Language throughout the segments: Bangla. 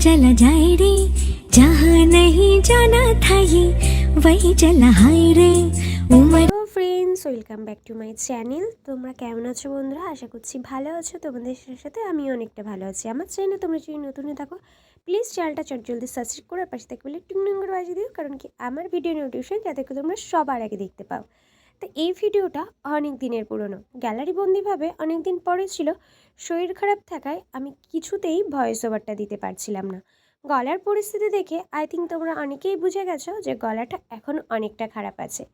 पंख लेके उड़ा चला जाए रे जहाँ नहीं जाना था ये वही चला हाय रे उम्र hello friends welcome back to my channel তোমরা কেমন আছো বন্ধুরা আশা করছি ভালো আছো তোমাদের সাথে আমি অনেকটা ভালো আছি আমার চ্যানেলে তোমরা যদি নতুন হয়ে থাকো প্লিজ চ্যানেলটা চট জলদি সাবস্ক্রাইব করে আর পাশে থাকবে টিং টিং করে বাজিয়ে দিও কারণ কি আমার ভিডিও নোটিফিকেশন যাতে করে তোমরা সবার আগে দেখতে পাও তো এই ভিডিওটা অনেক দিনের পুরনো। গ্যালারি বন্দিভাবে অনেক দিন পরে ছিল। শরীর খারাপ থাকায় আমি কিছুতেই ভয়েস ওভারটা দিতে পারছিলাম না। গলার পরিস্থিতি দেখে আই থিঙ্ক তোমরা অনেকেই বুঝে গেছো যে গলাটা এখন অনেকটা খারাপ আছে।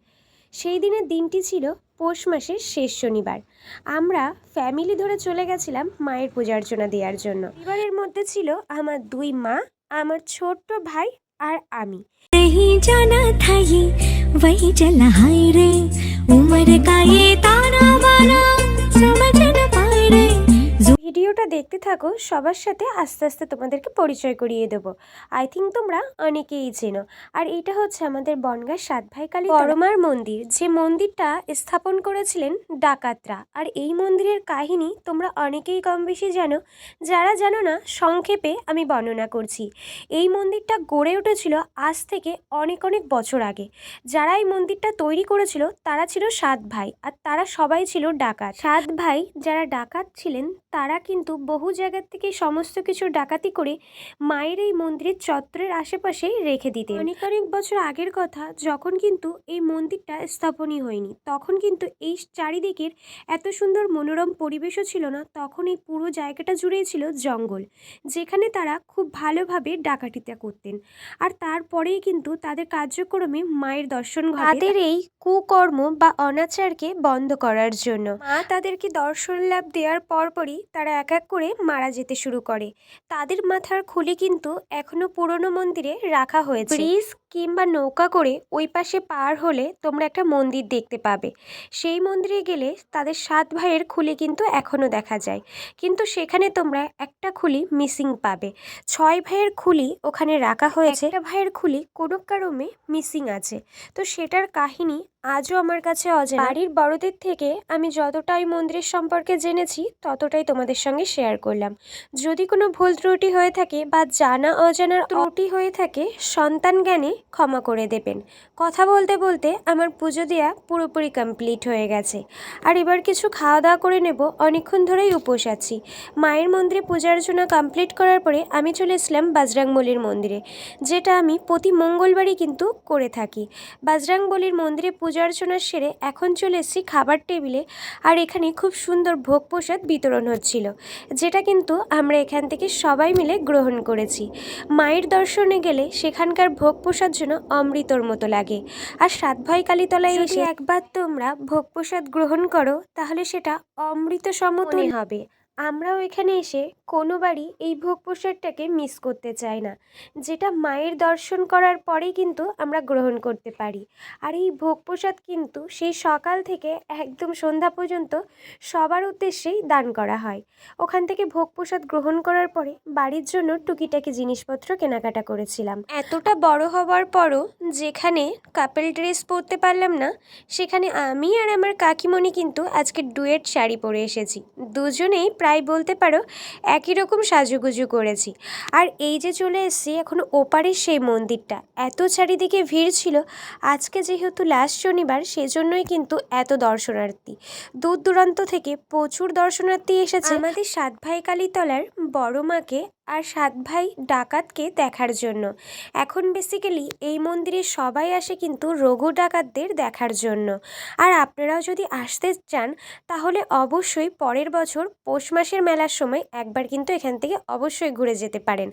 সেই দিনের দিনটি ছিল পৌষ মাসের শেষ শনিবার। আমরা ফ্যামিলি ধরে চলে গেছিলাম মায়ের পূজার্চনা দেওয়ার জন্য। পরিবারের মধ্যে ছিল আমার দুই মা, আমার ছোট্ট ভাই আর আমি। জানা থাই, ওই হাই রে। उम्र का ये ताना बाना समझ न पाए ভিডিওটা দেখতে থাকো, সবার সাথে আস্তে আস্তে তোমাদেরকে পরিচয় করিয়ে দেবো। আই থিঙ্ক তোমরা অনেকেই চেনো। আর এটা হচ্ছে আমাদের বনগাঁ সাত ভাই কালী পরমার মন্দির, যে মন্দিরটা স্থাপন করেছিলেন ডাকাতরা। আর এই মন্দিরের কাহিনী তোমরা অনেকেই কম বেশি জানো। যারা জানো না, সংক্ষেপে আমি বর্ণনা করছি। এই মন্দিরটা গড়ে উঠেছিল আজ থেকে অনেক অনেক বছর আগে। যারা এই মন্দিরটা তৈরি করেছিল, তারা ছিল সাত ভাই। আর তারা সবাই ছিল ডাকাত। সাত ভাই যারা ডাকাত ছিলেন, তারা কিন্তু বহু জায়গার থেকে সমস্ত কিছু ডাকাতি করে মায়ের এই মন্দিরের চত্বরের আশেপাশেই রেখে দিতেন। অনেক অনেক বছর আগের কথা, যখন কিন্তু এই মন্দিরটা স্থাপনই হয়নি, তখন কিন্তু এই চারিদিকের এত সুন্দর মনোরম পরিবেশও ছিল না, তখন এই পুরো জায়গাটা জুড়েই ছিল জঙ্গল, যেখানে তারা খুব ভালোভাবে ডাকাতিটা করতেন। আর তারপরেই কিন্তু তাদের কার্যক্রমে মায়ের দর্শন তাদের এই কুকর্ম বা অনাচারকে বন্ধ করার জন্য। মা তাদেরকে দর্শন লাভ দেওয়ার পরপরই তারা এক এক করে মারা যেতে শুরু করে। তাদের মাথার খুলি কিন্তু এখনও পুরনো মন্দিরে রাখা হয়েছে। ব্রিজ কিংবা নৌকা করে ওই পাশে পার হলে তোমরা একটা মন্দির দেখতে পাবে। সেই মন্দিরে গেলে তাদের সাত ভাইয়ের খুলি কিন্তু এখনও দেখা যায়। কিন্তু সেখানে তোমরা একটা খুলি মিসিং পাবে। ছয় ভাইয়ের খুলি ওখানে রাখা হয়েছে। একটা ভাইয়ের খুলি কোনো কারণে মিসিং আছে। তো সেটার কাহিনী আজও আমার কাছে অজানা। বাড়ির বড়দের থেকে আমি যতটাই মন্দিরের সম্পর্কে জেনেছি, ততটাই তোমাদের সঙ্গে শেয়ার করলাম। যদি কোনো ভুল ত্রুটি হয়ে থাকে বা জানা অজানার ত্রুটি হয়ে থাকে, সন্তান জ্ঞানে ক্ষমা করে দেবেন। কথা বলতে বলতে আমার পুজো দেওয়া পুরোপুরি কমপ্লিট হয়ে গেছে। আর এবার কিছু খাওয়া দাওয়া করে নেব, অনেকক্ষণ ধরেই উপোস আছি। মায়ের মন্দিরে পূজা অর্চনা কমপ্লিট করার পরে আমি চলে এসলাম বাজরাংবলির মন্দিরে, যেটা আমি প্রতি মঙ্গলবারই কিন্তু করে থাকি। বাজরাংবলির মন্দিরে পূজা অর্চনা সেরে এখন চলে এসেছি খাবার টেবিলে, আর এখানে খুব সুন্দর ভোগ প্রসাদ বিতরণ হচ্ছিল, যেটা কিন্তু আমরা এখান থেকে সবাই মিলে গ্রহণ করেছি। মায়ের দর্শনে গেলে সেখানকার ভোগ প্রসাদ যেন অমৃতর মতো লাগে। আর সাত ভাই কালীতলায় এসে একবার তোমরা ভোগ প্রসাদ গ্রহণ করো তাহলে সেটা অমৃত সমতনে হবে। আমরাও এখানে এসে কোনোবারই এই ভোগ প্রসাদটাকে মিস করতে চাই না। যেটা মায়ের দর্শন করার পরেই কিন্তু আমরা গ্রহণ করতে পারি। আর এই ভোগ প্রসাদ কিন্তু সেই সকাল থেকে একদম সন্ধ্যা পর্যন্ত সবার উদ্দেশ্যেই দান করা হয়। ওখান থেকে ভোগ প্রসাদ গ্রহণ করার পরে বাড়ির জন্য টুকিটাকি জিনিসপত্র কেনাকাটা করেছিলাম। এতটা বড় হওয়ার পরও যেখানে কাপেল ড্রেস পরতে পারলাম না, সেখানে আমি আর আমার কাকিমণি কিন্তু আজকে ডুয়েট শাড়ি পরে এসেছি। দুজনেই প্রায় বলতে পারো একই রকম সাজুগুজু করেছি। আর এই যে চলে এসেছি এখন ওপারের সেই মন্দিরটা, এত চারিদিকে ভিড় ছিল, আজকে যেহেতু লাস্ট শনিবার, সেজন্যই কিন্তু এত দর্শনার্থী। দূর দূরান্ত থেকে প্রচুর দর্শনার্থী এসেছে। আমাদের সাত ভাই কালীতলার বড় মাকে আর সাত ভাই ডাকাতকে দেখার জন্য। এখন বেসিক্যালি এই মন্দিরে সবাই আসে কিন্তু রঘু ডাকাতদের দেখার জন্য। আর আপনারাও যদি আসতে চান, তাহলে অবশ্যই পরের বছর পৌষ মাসের মেলার সময় একবার কিন্তু এখান থেকে অবশ্যই ঘুরে যেতে পারেন।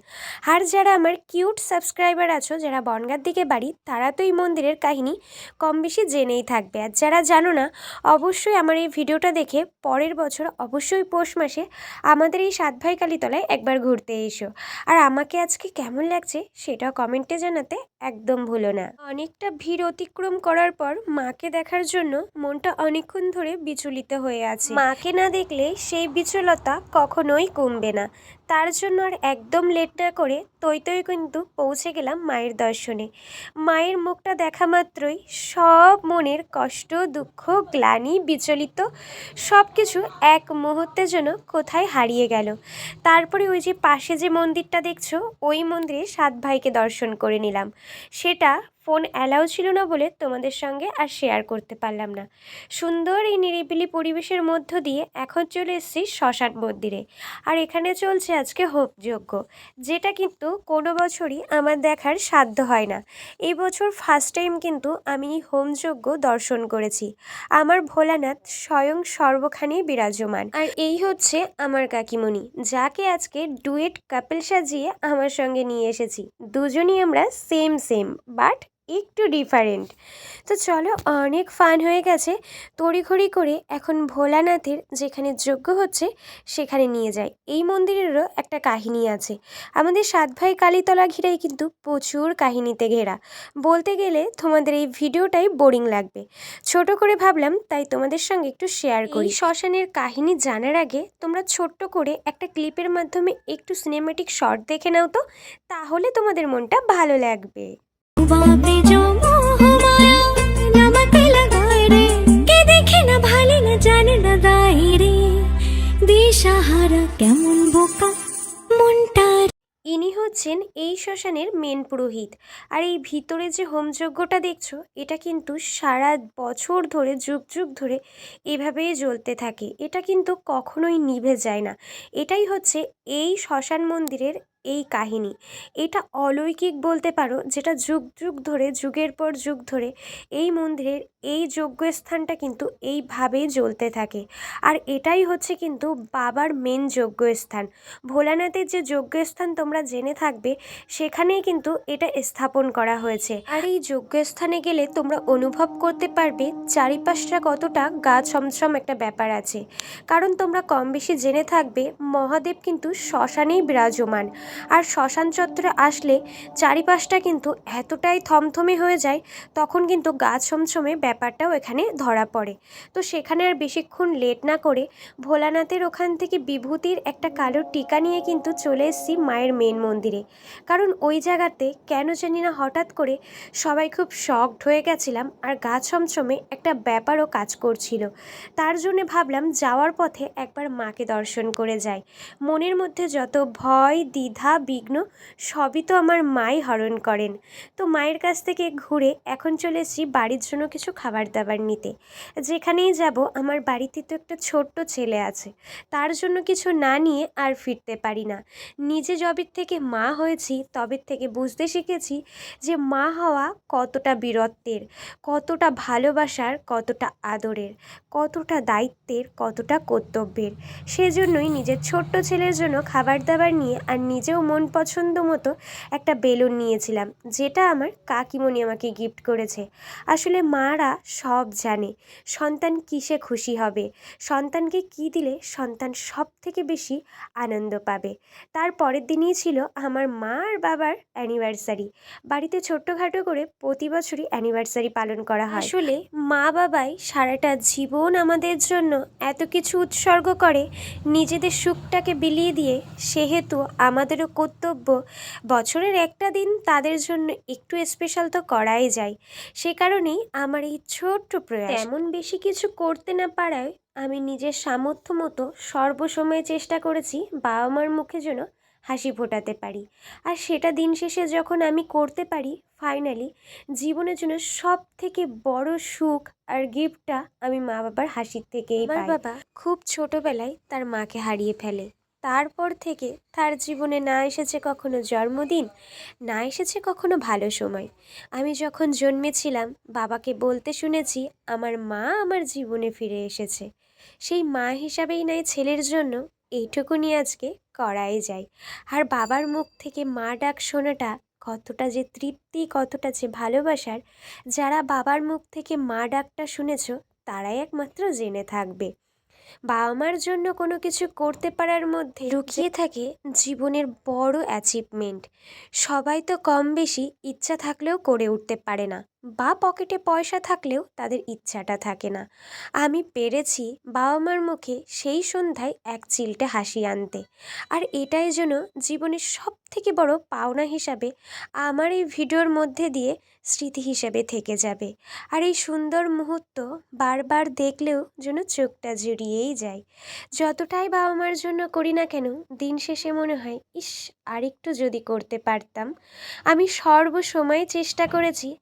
আর যারা আমার কিউট সাবস্ক্রাইবার আছো, যারা বনগার দিকে বাড়ি, তারা তো এই মন্দিরের কাহিনী কম বেশি জেনেই থাকবে। আর যারা জানো না, অবশ্যই আমার এই ভিডিওটা দেখে পরের বছর অবশ্যই পৌষ মাসে আমাদের এই সাত ভাই কালীতলায় একবার ঘুরতে এসো। আর আমাকে আজকে কেমন লাগছে সেটা কমেন্টে জানাতে একদম ভুলো না। অনেকটা ভিড় অতিক্রম করার পর মাকে দেখার জন্য মনটা অনেকক্ষণ ধরে বিচলিত হয়ে আছে। মাকে না দেখলে সেই বিচলতা কখনোই কমবে না। তার জন্য আর একদম লেট না করে তৈ তৈ কিন্তু পৌঁছে গেলাম মায়ের দর্শনে। মায়ের মুখটা দেখা মাত্রই সব মনের কষ্ট, দুঃখ, গ্লানি, বিচলিত সব কিছু এক মুহূর্তের জন্য কোথায় হারিয়ে গেল। তারপরে ওই যে পাশে যে মন্দিরটা দেখছ, ওই মন্দিরে সাত ভাইকে দর্শন করে নিলাম। সেটা ফোন অ্যালাউ ছিল না বলে তোমাদের সঙ্গে আর শেয়ার করতে পারলাম না। সুন্দর এই নিরিবিলি পরিবেশের মধ্য দিয়ে এখন চলে এসেছি শ্মশান মন্দিরে। আর এখানে চলছে আজকে হোমযজ্ঞ যেটা কিন্তু কোনো বছরই আমার দেখার সাধ্য হয় না। এই বছর ফার্স্ট টাইম কিন্তু আমি এই হোমযজ্ঞ দর্শন করেছি। আমার ভোলানাথ স্বয়ং সর্বখানেই বিরাজমান। আর এই হচ্ছে আমার কাকিমণি, যাকে আজকে ডুয়েট কাপেল সাজিয়ে আমার সঙ্গে নিয়ে এসেছি। দুজনই আমরা সেম সেম বাট একটু ডিফারেন্ট তো চলো, অনেক ফান হয়ে গেছে। তড়িঘড়ি করে এখন ভোলানাথের যেখানে যজ্ঞ হচ্ছে, সেখানে নিয়ে যায় এই মন্দিরেরও একটা কাহিনী আছে। আমাদের সাত ভাই কালীতলা ঘিরেই কিন্তু প্রচুর কাহিনীতে ঘেরা। বলতে গেলে তোমাদের এই ভিডিওটাই বোরিং লাগবে। ছোট করে ভাবলাম, তাই তোমাদের সঙ্গে একটু শেয়ার করি। শ্মশানের কাহিনী জানার আগে তোমরা ছোট্ট করে একটা ক্লিপের মাধ্যমে একটু সিনেমেটিক শর্ট দেখে নাও তো, তাহলে তোমাদের মনটা ভালো লাগবে। वहाँ पे जो मोह माया नमक लगाए रे के দেখে না ভালো না জানে না গায়ে রে দিশাহারা কেমন বোকা মনটার ইনি হচ্ছেন এই শ্মশানের মেন পুরোহিত আর এই ভিতরে যে হোমযজ্ঞটা দেখছো এটা কিন্তু সারা বছর ধরে যুগ যুগ ধরে এভাবেই জ্বলতে থাকে এটা কিন্তু কখনোই নিভে যায় না এটাই হচ্ছে এই শ্মশান মন্দিরের এই কাহিনী। এটা অলৌকিক বলতে পারো, যেটা যুগ যুগ ধরে, যুগের পর যুগ ধরে এই মন্দিরের এই যজ্ঞস্থানটা কিন্তু এইভাবেই জ্বলতে থাকে। আর এটাই হচ্ছে কিন্তু বাবার মেন যজ্ঞস্থান। ভোলানাথের যে যজ্ঞস্থান তোমরা জেনে থাকবে, সেখানেই কিন্তু এটা স্থাপন করা হয়েছে। আর এই যজ্ঞস্থানে গেলে তোমরা অনুভব করতে পারবে চারিপাশটা কতটা গা ছমছম একটা ব্যাপার আছে। কারণ তোমরা কম বেশি জেনে থাকবে, মহাদেব কিন্তু শ্মশানেই বিরাজমান। আর শ্মশান চত্বরে আসলে চারিপাশটা কিন্তু এতটাই থমথমে হয়ে যায়, তখন কিন্তু গা ছমছমে ব্যাপারটাও এখানে ধরা পড়ে। তো সেখানে আর বেশিক্ষণ লেট না করে ভোলানাথের ওখান থেকে বিভূতির একটা কালো টিকা নিয়ে কিন্তু চলে এসেছি মায়ের মেন মন্দিরে। কারণ ওই জায়গাতে কেন জানি না হঠাৎ করে সবাই খুব শকড হয়ে গেছিলাম আর গা ছমছমে একটা ব্যাপারও কাজ করছিল। তার জন্য ভাবলাম যাওয়ার পথে একবার মাকে দর্শন করে যাই। মনের মধ্যে যত ভয়, দ্বিধা, বিঘ্ন সবই তো আমার মাই হরণ করেন। তো মায়ের কাছ থেকে ঘুরে এখন চলে এসেছি বাড়ির জন্য কিছু খাবার দাবার নিতে। যেখানেই যাব, আমার বাড়িতে তো একটা ছোট্ট ছেলে আছে। তার জন্য কিছু না নিয়ে আর ফিরতে পারি না। নিজে জবের থেকে মা হয়েছি, তবের থেকে বুঝতে শিখেছি যে মা হওয়া কতটা বীরত্বের, কতটা ভালোবাসার, কতটা আদরের, কতটা দায়িত্বের, কতটা কর্তব্যের। সেজন্যই নিজের ছোট্ট ছেলের জন্য খাবার দাবার নিয়ে আর নিজেও মন পছন্দ মতো একটা বেলুন নিয়েছিলাম, যেটা আমার কাকিমণি আমাকে গিফট করেছে। আসলে মারা সব জানে। সন্তান কিসে খুশি হবে? সন্তানকে কি দিলে সন্তান সব থেকে বেশি আনন্দ পাবে? তার পরের দিনই ছিল আমার মা আর বাবার অ্যানিভার্সারি বাড়িতে ছোট্টখাটো করে প্রতি বছরই অ্যানিভার্সারি পালন করা হয়। আসলে মা বাবাই সারাটা জীবন আমাদের জন্য এত কিছু উৎসর্গ করে, নিজেদের সুখটাকে বিলিয়ে দিয়ে, সেহেতু আমাদেরও কর্তব্য বছরের একটা দিন তাদের জন্য একটু স্পেশাল তো করাই যায়। সে কারণেই আমার এই ছোট্ট প্রয়াস তেমন বেশি কিছু করতে না পারায় আমি নিজের সামর্থ্য মতো সর্বসময় চেষ্টা করেছি বাবা মার মুখে যেন হাসি ফোটাতে পারি। আর সেটা দিন শেষে যখন আমি করতে পারি ফাইনালি জীবনের জন্য সব থেকে বড় সুখ আর গিফটটা আমি মা বাবার হাসির থেকেই আমার বাবা খুব ছোটবেলায় তার মাকে হারিয়ে ফেলে। তারপর থেকে তার জীবনে না এসেছে কখনো জন্মদিন, না এসেছে কখনো ভালো সময়। আমি যখন জন্মেছিলাম, বাবাকে বলতে শুনেছি, আমার মা আমার জীবনে ফিরে এসেছে। সেই মা হিসাবেই নাই ছেলের জন্য এইটুকুনি আজকে করাই যায়। আর বাবার মুখ থেকে মা ডাক শোনাটা কতটা যে তৃপ্তি, কতটা যে ভালোবাসার, যারা বাবার মুখ থেকে মা ডাকটা শুনেছ, তারাই একমাত্র জেনে থাকবে। বাবা মার জন্য কোনো কিছু করতে পারার মধ্যে লুকিয়ে থাকে জীবনের বড় অ্যাচিভমেন্ট সবাই তো কম বেশি ইচ্ছা থাকলেও করে উঠতে পারে না। বা পকেটে পয়সা থাকলেও তাদের ইচ্ছাটা থাকে না। আমি পেরেছি বাবা মার মুখে সেই সন্ধ্যায় এক চিলটে হাসি আনতে। আর এটাই যেন জীবনের সব থেকে বড় পাওনা হিসাবে আমার এই ভিডিওর মধ্যে দিয়ে স্মৃতি হিসেবে থেকে যাবে। আর এই সুন্দর মুহূর্ত বারবার দেখলেও যেন চোখটা জুড়িয়েই যায়। যতটাই বাবা মার জন্য করি না কেন, দিন শেষে মনে হয়, ইস, আরেকটু যদি করতে পারতাম। আমি সর্বসময় চেষ্টা করেছি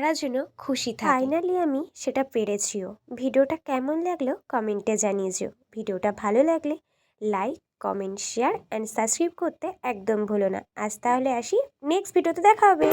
তারা যেন খুশি থাকে। ফাইনালি আমি সেটা পেরেছিও। ভিডিওটা কেমন লাগল কমেন্টে জানিয়ে যেও ভিডিওটা ভালো লাগলে like, comment, share and subscribe করতে একদম ভুলো না। আজ তাহলে আসি নেক্সট ভিডিওতে দেখা হবে।